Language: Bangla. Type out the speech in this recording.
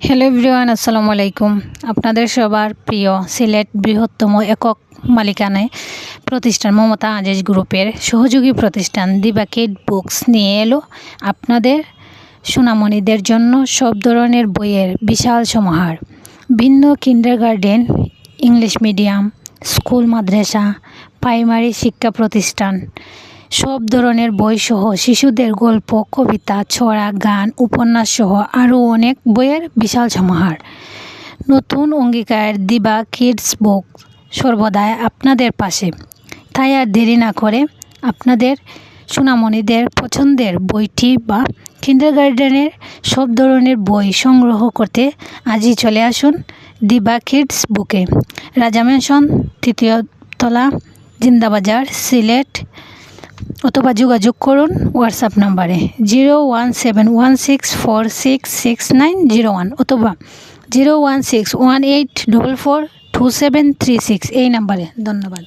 হ্যালো এভরিওয়ান আসসালামু আলাইকুম আপনাদের সবার প্রিয় সিলেট বৃহত্তম একক মালিকানায় প্রতিষ্ঠান মমতা আজেজ গ্রুপের সহযোগী প্রতিষ্ঠান দিবাকেট বুকস নিয়ে এলো আপনাদের সুনামণিদের জন্য সব ধরনের বইয়ের বিশাল সমাহার। ভিন্ন kindergarten English medium school মাদ্রাসা প্রাইমারি শিক্ষা প্রতিষ্ঠান সব ধরনের বইসহ শিশুদের গল্প, কবিতা, ছড়া, গান উপন্যাস সহ আরও অনেক বইয়ের বিশাল সমাহার। নতুন অঙ্গীকার দিবা কিডস বুক সর্বদাই আপনাদের পাশে। তাই আর দেরি না করে আপনাদের সুনামণিদের পছন্দের বইটি বা কিন্ডার গার্ডেনের সব ধরনের বই সংগ্রহ করতে আজই চলে আসুন দিবা কিডস বুকে। রাজা মেনশন তৃতীয় তলা, জিন্দাবাজার, সিলেট অথবা যোগাযোগ করুন হোয়াটসঅ্যাপ নাম্বারে zero one seven one six four six six nine zero one অথবা zero one six one eight double four two seven three six এই নাম্বারে। ধন্যবাদ।